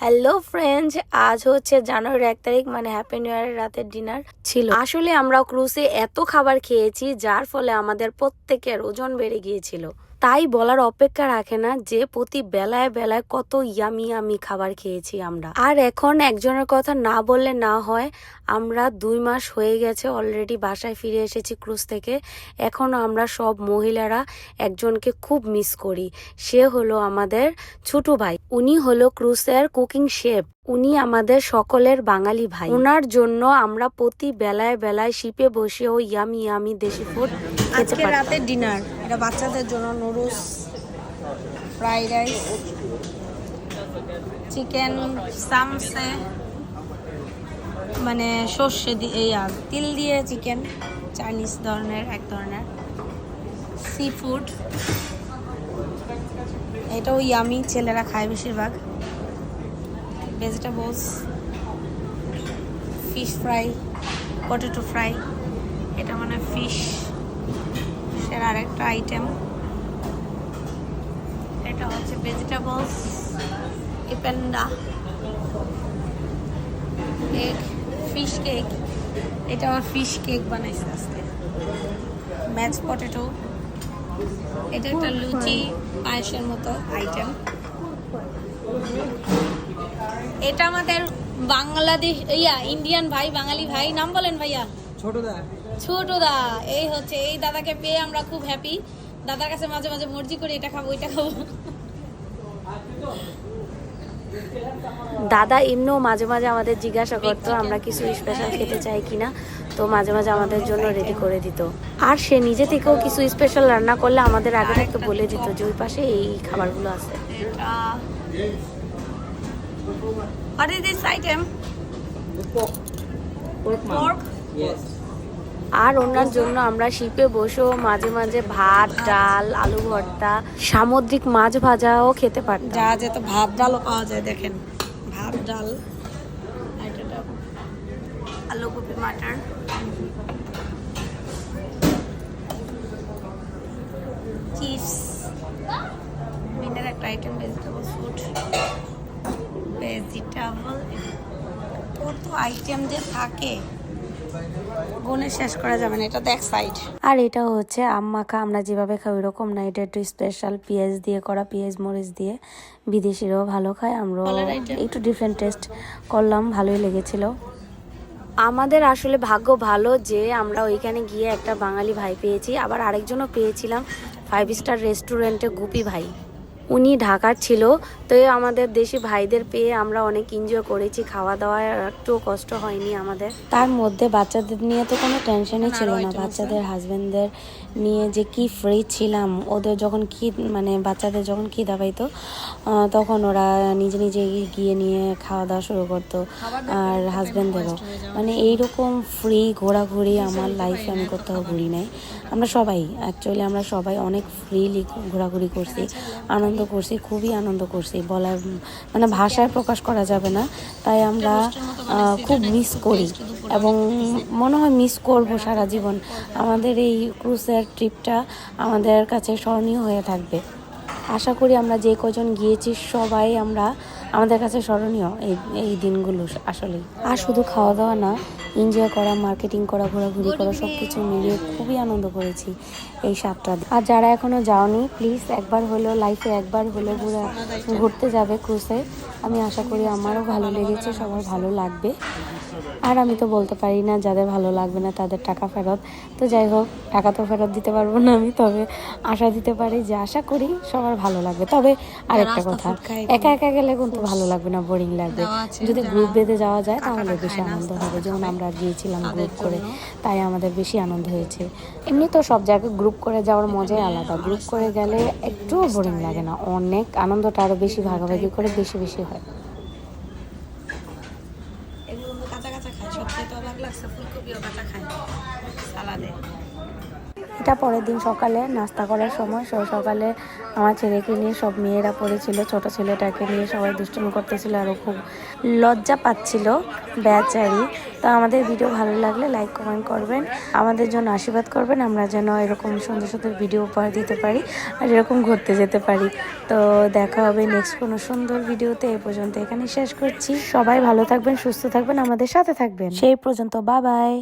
Hello friends আজ হচ্ছে জানুয়ারি এক তারিখ মানে হ্যাপি নিউ ইয়ারের রাতের ডিনার ছিল। আসলে আমরা ক্রুজে এত খাবার খেয়েছি, যার ফলে আমাদের প্রত্যেকের ওজন বেড়ে গিয়েছিল। তাই বলার অপেক্ষা রাখে না যে প্রতি বেলায় বেলায় কত ইয়ামি ইয়ামি খাবার খেয়েছি আমরা। আর এখন একজনের কথা না বললে না হয়, আমরা দুই মাস হয়ে গেছে অলরেডি বাসায় ফিরে এসেছি ক্রুজ থেকে। এখনও আমরা সব মহিলারা একজনকে খুব মিস করি। সে হলো আমাদের ছোট ভাই। উনি হলো ক্রুসের কুকিং শেফ উনি আমাদের সকলের বাঙালি ভাই। ওনার জন্য আমরা প্রতি বেলায় বেলায় শিপে বসেও ইয়ামি ইয়ামি দেশি ফুড খেতে আজকে রাতের ডিনার এটা বাচ্চাদের জন্য নুডলস ফ্রাইড রাইস চিকেন সামসে মানে সর্ষে দিয়ে তিল দিয়ে চিকেন চাইনিজ ধরনের এক ধরনের সি ফুড এটাও ইয়ামি ছেলেরা খায় বেশিরভাগ। Vegetables fish fry potato fry এটা মানে ফিশ ফিশের আরেকটা আইটেম এটা হচ্ছে ভেজিটেবলস ইপেন্ডা কেক ফিশ কেক এটা আমার ফিশ কেক বানাইছে আজকে। ম্যাচ পটেটো এটা একটা লুচি পায়েসের মতো আইটেম এটা আমাদের বাংলাদেশ ইয়া ইন্ডিয়ান ভাই বাঙালি ভাই নাম বলেন ভাইয়া? ছোটদা। ছোট দা এই হচ্ছে এই দাদাকে পেয়ে আমরা খুব হ্যাপি দাদার কাছে মাঝে মাঝে মর্জি করে এটা খাব ওইটা খাব। দাদা এমনিও মাঝে মাঝে আমাদের জিজ্ঞাসা করতো আমরা কিছু স্পেশাল খেতে চাই কিনা তো মাঝে মাঝে আমাদের জন্য রেডি করে দিত। আর সে নিজে থেকেও কিছু স্পেশাল রান্না করলে আমাদের আগে থাকতে বলে দিত যে ওই পাশে এই খাবারগুলো আছে। এটা What is this item? Pork? Yes আর ওনার জন্য আমরা শিপে বসেও মাঝে মাঝে ভাত ডাল আলু ভর্তা সামুদ্রিক মাছ ভাজাও খেতে পারতাম। যা যেত ভাত ডালও পাওয়া যায় দেখেন। ভাত ডাল আলু কপি মাটার চিপস। মিনের একটা আইটেম ভেজিটেবল ফুড ভেজিটেবল কত আইটেম যে থাকে গুনে শেষ করা যাবে না এটা দেখ সাইড আর এটা হচ্ছে আম মাখা আমরা যেভাবে খাই ওইরকম না এটা একটু স্পেশাল পেঁয়াজ দিয়ে করা পেঁয়াজ মরিচ দিয়ে। বিদেশিরাও ভালো খায় আমরাও একটু ডিফারেন্ট টেস্ট করলাম ভালোই লেগেছিল। আমাদের আসলে ভাগ্য ভালো যে আমরা ওইখানে গিয়ে একটা বাঙালি ভাই পেয়েছি আবার আরেকজনও পেয়েছিলাম ফাইভ স্টার রেস্টুরেন্টে গুপি ভাই। উনি ঢাকার ছিল তো আমাদের দেশি ভাইদের পেয়ে আমরা অনেক এনজয় করেছি। খাওয়া দাওয়া একটু কষ্ট হয়নি আমাদের। তার মধ্যে বাচ্চাদের নিয়ে তো কোনো টেনশনই ছিল না। বাচ্চাদের হাজবেন্ডদের নিয়ে যে কি ফ্রি ছিলাম ওদের যখন কি মানে বাচ্চাদের যখন কি দাবাইতো তখন ওরা নিজে নিজে গিয়ে নিয়ে খাওয়া দাওয়া শুরু করতো আর হাজবেন্ডদেরও মানে এইরকম ফ্রি ঘোরাঘুরি আমার লাইফে আমি কোথাও ঘুরি নাই। আমরা সবাই অ্যাকচুয়ালি আমরা সবাই অনেক ফ্রিলি ঘোরাঘুরি করছি। আনন্দ করছি, খুবই আনন্দ করছি। বলার মানে ভাষায় প্রকাশ করা যাবে না। তাই আমরা খুব মিস করি। এবং মনে হয় মিস করব সারা জীবন। আমাদের এই ক্রুসের ট্রিপটা আমাদের কাছে স্মরণীয় হয়ে থাকবে। আশা করি আমরা যে কজন গিয়েছি, সবাই আমরা আমাদের কাছে স্মরণীয় এই এই দিনগুলো আসলে আর শুধু খাওয়া দাওয়া না এনজয় করা মার্কেটিং করা ঘোরাঘুরি করা সব কিছু মিলিয়ে খুবই আনন্দ করেছি এই সাতটা আর যারা এখনও যাওনি প্লিজ একবার হলেও লাইফে একবার হলেও ঘুরে ঘুরতে যাবে ক্রুজে আমি আশা করি আমারও ভালো লেগেছে সবার ভালো লাগবে। আর আমি তো বলতে পারি না যাদের ভালো লাগবে না তাদের টাকা ফেরত। তো যাই হোক টাকা তো ফেরত দিতে পারব না আমি তবে আশা দিতে পারি যে আশা করি সবার ভালো লাগবে। তবে আরেকটা কথা একা একা গেলে কিন্তু ভালো লাগবে না বোরিং লাগবে। যদি গ্রুপ বেঁধে যাওয়া যায় তাহলে বেশি আনন্দ হবে। যেমন। আমরা গিয়েছিলাম গ্রুপ করে তাই আমাদের বেশি আনন্দ হয়েছে। এমনি তো সব জায়গায় গ্রুপ করে যাওয়ার মজাই আলাদা। গ্রুপ করে গেলে একটুও বোরিং লাগে না। অনেক আনন্দটা আরও বেশি ভাগাভাগি করে বেশি বেশি হয়। এগুলো কাঁচা কাঁচা খায় সত্যি তো লাগছে ফুলকপিও কাঁচা খায় সালাদে। এটা পরের দিন সকালে নাস্তা করার সময়। সকালে আমার ছেলেকে নিয়ে সব মেয়েরা পড়েছিল, ছোট ছেলেটাকে নিয়ে সবাই দুষ্টুমি করতেছিল আর ও খুব লজ্জা পাচ্ছিল বেচারি। তো আমাদের ভিডিও ভালো লাগলে লাইক, কমেন্ট করবেন। আমাদের জন্য আশীর্বাদ করবেন, আমরা যেন এরকম সুন্দর সুন্দর ভিডিও উপহার দিতে পারি আর এরকম ঘুরতে যেতে পারি। তো দেখা হবে নেক্সট কোনো সুন্দর ভিডিওতে। এই পর্যন্ত এখানে শেষ করছি। সবাই ভালো থাকবেন, সুস্থ থাকবেন, আমাদের সাথে থাকবেন। সেই পর্যন্ত বা বাই